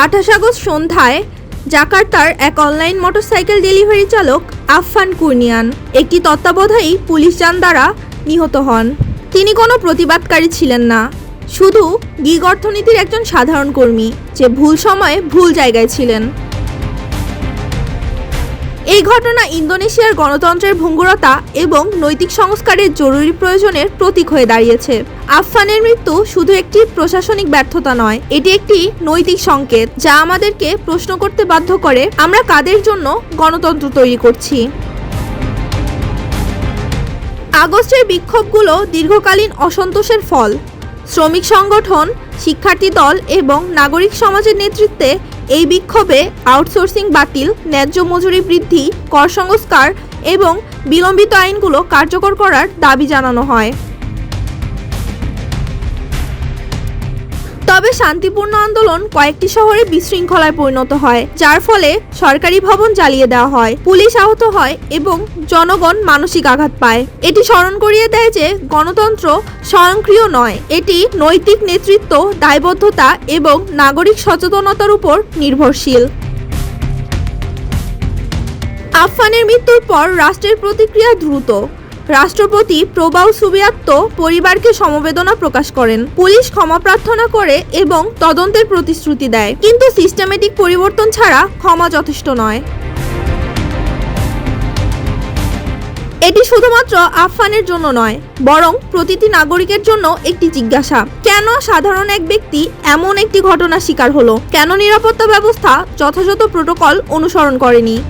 আঠাশ আগস্ট সন্ধ্যায় জাকার্তার এক অনলাইন মোটরসাইকেল ডেলিভারি চালক আফফান কুর্নিয়ান একটি তত্ত্বাবধায়ী পুলিশ যান দ্বারা নিহত হন। তিনি কোনো প্রতিবাদকারী ছিলেন না। শুধু গিগ অর্থনীতির একজন সাধারণ কর্মী, যে ভুল সময়ে ভুল জায়গায় ছিলেন। এই ঘটনা ইন্দোনেশিয়ার গণতন্ত্রের ভঙ্গুরতা এবং নৈতিক সংস্কারের জরুরি প্রয়োজনের প্রতীক হয়ে দাঁড়িয়েছে। আফফানের মৃত্যু শুধু একটি প্রশাসনিক ব্যর্থতা নয়, এটি একটি নৈতিক সংকেত যা আমাদেরকে প্রশ্ন করতে বাধ্য করে, আমরা কাদের জন্য গণতন্ত্র তৈরি করছি? আগস্টের বিক্ষোভগুলো দীর্ঘকালীন অসন্তোষের ফল। শ্রমিক সংগঠন, শিক্ষার্থী দল এবং নাগরিক সমাজের নেতৃত্বে এই বিক্ষোভে আউটসোর্সিং বাতিল, ন্যায্য মজুরি বৃদ্ধি কর সংস্কার এবং বিলম্বিত আইনগুলো কার্যকর করার দাবি জানানো হয়। তবে শান্তিপূর্ণ আন্দোলন কয়েকটি শহরে বিশৃঙ্খলায় পরিণত হয়, যার ফলে সরকারি ভবন জ্বালিয়ে দেওয়া হয়, পুলিশ আহত হয় এবং জনগণ মানসিক আঘাত পায়। এটি স্মরণ করিয়ে দেয় যে গণতন্ত্র স্বয়ংক্রিয় নয়, এটি নৈতিক নেতৃত্ব, দায়বদ্ধতা এবং নাগরিক সচেতনতার উপর নির্ভরশীল। আফফানের মৃত্যুর পর রাষ্ট্রের প্রতিক্রিয়া দ্রুত। রাষ্ট্রপতি প্রবাউ সুবিয়াত্ত পরিবারকে সমবেদনা প্রকাশ করেন। পুলিশ ক্ষমা প্রার্থনা করে এবং তদন্তের প্রতিশ্রুতি দেয়। কিন্তু সিস্টেমেটিক পরিবর্তন ছাড়া ক্ষমা যথেষ্ট নয়। এটি শুধুমাত্র আফফানের জন্য নয়, বরং প্রতিটি নাগরিকের জন্য একটি জিজ্ঞাসা। কেন সাধারণ এক ব্যক্তি এমন একটি ঘটনার শিকার হলো? কেন নিরাপত্তা ব্যবস্থা যথাযথ প্রোটোকল অনুসরণ করেনি?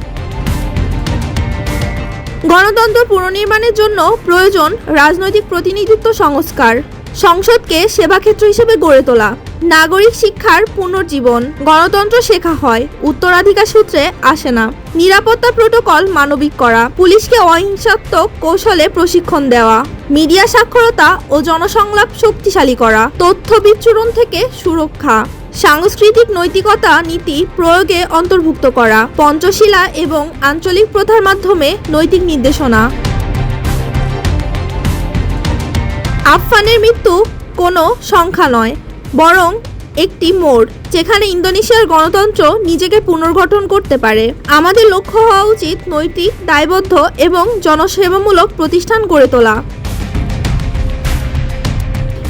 গণতন্ত্র পুনর্নির্মাণের জন্য প্রয়োজন রাজনৈতিক প্রতিনিধিত্ব সংস্কার। সংসদকে সেবাক্ষেত্র হিসেবে গড়ে তোলা। নাগরিক শিক্ষার পুনর্জীবন। গণতন্ত্র শেখা হয়। উত্তরাধিকার সূত্রে আসে না। নিরাপত্তা প্রোটোকল মানবিক করা। পুলিশকে অহিংসাত্মক কৌশলে প্রশিক্ষণ দেওয়া। মিডিয়া সাক্ষরতা ও জনসংলাপ শক্তিশালী করা। তথ্য বিচ্ছুরণ থেকে সুরক্ষা। সাংস্কৃতিক নৈতিকতা নীতি প্রয়োগে অন্তর্ভুক্ত করা, পঞ্চশীলা এবং আঞ্চলিক প্রথার মাধ্যমে নৈতিক নির্দেশনা। আফফানের মৃত্যু কোনো সংখ্যা নয়, বরং একটি মোড়, যেখানে ইন্দোনেশিয়ার গণতন্ত্র নিজেকে পুনর্গঠন করতে পারে। আমাদের লক্ষ্য হওয়া উচিত নৈতিক, দায়বদ্ধ এবং জনসেবামূলক প্রতিষ্ঠান গড়ে তোলা।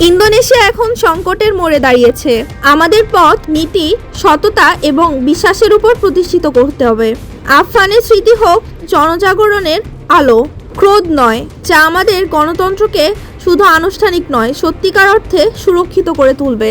ইন্দোনেশিয়া এখন সংকটের মোড়ে দাঁড়িয়েছে। আমাদের পথ, নীতি, সততা এবং বিশ্বাসের উপর প্রতিষ্ঠিত করতে হবে। আফফানের স্মৃতি হোক জনজাগরণের আলো। ক্রোধ নয়, যা আমাদের গণতন্ত্রকে শুধু আনুষ্ঠানিক নয়, সত্যিকার অর্থে সুরক্ষিত করে তুলবে।